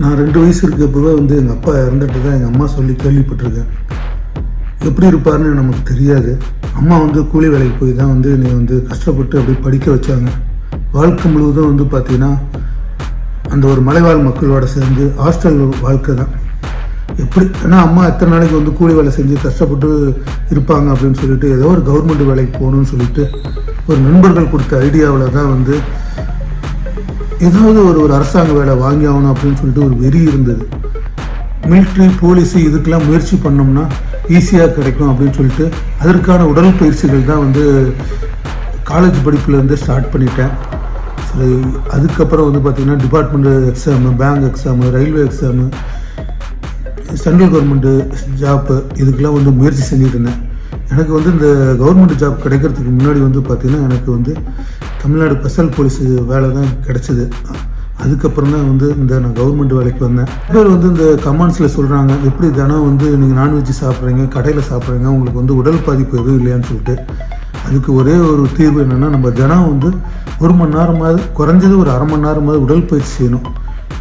நான் ரெண்டு வயசு இருக்கப்பவே வந்து எங்கள் அப்பா இறந்துட்டு தான் எங்கள் அம்மா சொல்லி கேள்விப்பட்டிருக்கேன். எப்படி இருப்பாருன்னு நமக்கு தெரியாது. அம்மா வந்து கூலி வேலைக்கு போய் தான் வந்து என்னை வந்து கஷ்டப்பட்டு அப்படி படிக்க வச்சாங்க. வாழ்க்கை முழுவதும் வந்து பார்த்தீங்கன்னா அந்த ஒரு மலைவாழ் மக்களோட சேர்ந்து ஹாஸ்டல் வாழ்க்கை தான். எப்படி ஏன்னா அம்மா எத்தனை நாளைக்கு வந்து கூலி வேலை செஞ்சு கஷ்டப்பட்டு இருப்பாங்க அப்படின்னு சொல்லிட்டு ஏதோ ஒரு கவர்மெண்ட் வேலைக்கு போகணும்னு சொல்லிட்டு ஒரு நண்பர்கள் கொடுத்த ஐடியாவில் தான் வந்து ஏதாவது ஒரு ஒரு அரசாங்க வேலை வாங்கி ஆகணும் அப்படின்னு சொல்லிட்டு ஒரு வெறி இருந்தது. மிலிட்ரி போலீஸு இதுக்கெல்லாம் முயற்சி பண்ணோம்னா ஈஸியாக கிடைக்கும் அப்படின்னு சொல்லிட்டு அதற்கான உடல் பயிற்சிகள் தான் வந்து காலேஜ் படிப்புலேருந்து ஸ்டார்ட் பண்ணிட்டேன். சரி அதுக்கப்புறம் வந்து பார்த்திங்கன்னா department exam bank exam railway exam central government job இதுக்கெல்லாம் வந்து முயற்சி செஞ்சுட்டு இருந்தேன். எனக்கு வந்து இந்த கவர்மெண்ட் ஜாப் கிடைக்கிறதுக்கு முன்னாடி வந்து பார்த்திங்கன்னா எனக்கு வந்து தமிழ்நாடு ஸ்பெஷல் போலீஸ் வேலை தான் கிடச்சிது. அதுக்கப்புறம் தான் வந்து இந்த நான் கவர்மெண்ட் வேலைக்கு வந்தேன். பேர் வந்து இந்த கமெண்ட்ஸில் சொல்கிறாங்க எப்படி தினம் வந்து நீங்கள் நான்வெஜ் சாப்பிட்றீங்க கடையில் சாப்பிட்றீங்க உங்களுக்கு வந்து உடல் பாதிப்பு எதுவும் இல்லையான்னு சொல்லிட்டு. அதுக்கு ஒரே ஒரு தீர்வு என்னென்னா நம்ம தினம் வந்து ஒரு மணி நேரமாவது குறைஞ்சது ஒரு அரை மணி நேரமாவது உடற்பயிற்சி செய்யணும்.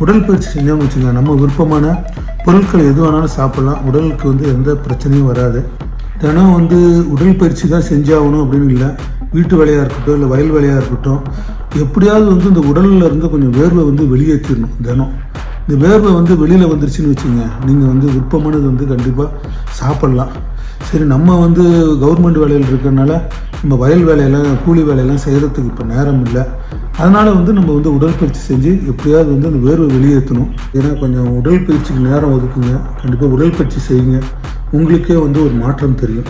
உடற்பயிற்சி செஞ்சோம்னு வச்சுக்கோங்க நம்ம விருப்பமான பொருட்கள் எது வேணாலும் சாப்பிட்லாம். உடலுக்கு வந்து எந்த பிரச்சனையும் வராது. தினம் வந்து உடற்பயிற்சி தான் செஞ்சாகணும் அப்படின்னு இல்லை. வீட்டு வேலையாக இருக்கட்டும் இல்லை வயல் வேலையாக இருக்கட்டும் எப்படியாவது வந்து இந்த உடலில் இருந்து கொஞ்சம் வேர்வை வந்து வெளியேற்றிடணும் தினம். இந்த வேர்வை வந்து வெளியில் வந்துருச்சுன்னு வச்சுங்க நீங்கள் வந்து விருப்பமானது வந்து கண்டிப்பாக சாப்பிட்லாம். சரி நம்ம வந்து கவர்மெண்ட் வேலையில் இருக்கிறனால நம்ம வயல் வேலையெல்லாம் கூலி வேலையெல்லாம் செய்கிறதுக்கு இப்போ நேரம் இல்லை. அதனால் வந்து நம்ம வந்து உடற்பயிற்சி செஞ்சு எப்படியாவது வந்து அந்த வேர்வை வெளியேற்றணும். ஏன்னா கொஞ்சம் உடற்பயிற்சிக்கு நேரம் ஒதுக்குங்க. கண்டிப்பாக உடற்பயிற்சி செய்யுங்க. உங்களுக்கே வந்து ஒரு மாற்றம் தெரியும்.